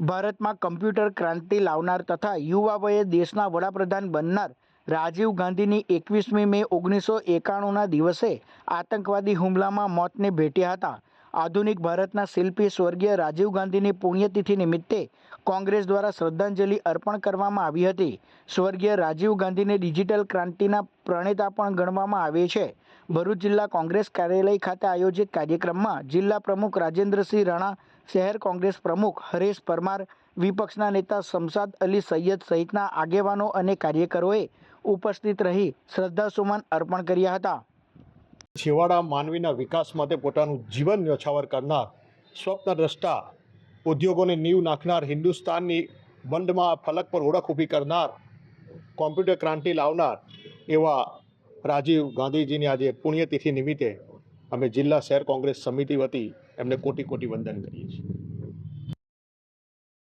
ભારતમાં કમ્પ્યુટર ક્રાંતિ લાવનાર તથા યુવા વયે દેશના વડાપ્રધાન બનનાર રાજીવ ગાંધીની એકવીસમી મે ઓગણીસો એકાણુંના દિવસે આતંકવાદી હુમલામાં મોતને ભેટ્યા હતા. આધુનિક ભારતના શિલ્પી સ્વર્ગીય રાજીવ ગાંધીની પુણ્યતિથિ નિમિત્તે કોંગ્રેસ દ્વારા શ્રદ્ધાંજલિ અર્પણ કરવામાં આવી હતી. સ્વર્ગીય રાજીવ ગાંધીને ડિજિટલ ક્રાંતિના પ્રણેતા પણ ગણવામાં આવે છે. ભરૂચ જિલ્લા કોંગ્રેસ કાર્યાલય ખાતે આયોજિત કાર્યક્રમમાં જિલ્લા પ્રમુખ રાજેન્દ્રસિંહ રાણા, શહેર કોંગ્રેસ પ્રમુખ હરેશ પરમાર, વિપક્ષના નેતા શમસાદ અલી સૈયદ સહિતના આગેવાનો અને કાર્યકરોએ ઉપસ્થિત રહી શ્રદ્ધાસુમન અર્પણ કર્યા હતા. છેવાડા માનવીના વિકાસ માટે પોતાનું જીવન ન્યોછાવર કરનાર સ્વપ્નદ્રષ્ટા ઉદ્યોગોને નીવ નાખનાર હિન્દુસ્તાનની બંધમાં ફલક પર ઓળખ ઊભી કરનાર, કોમ્પ્યુટર ક્રાંતિ લાવનાર એવા રાજીવ ગાંધીજીની આજે પુણ્યતિથિ નિમિત્તે અમે જિલ્લા શહેર કોંગ્રેસ સમિતિ વતી એમને કોટી કોટી વંદન કરીએ છીએ.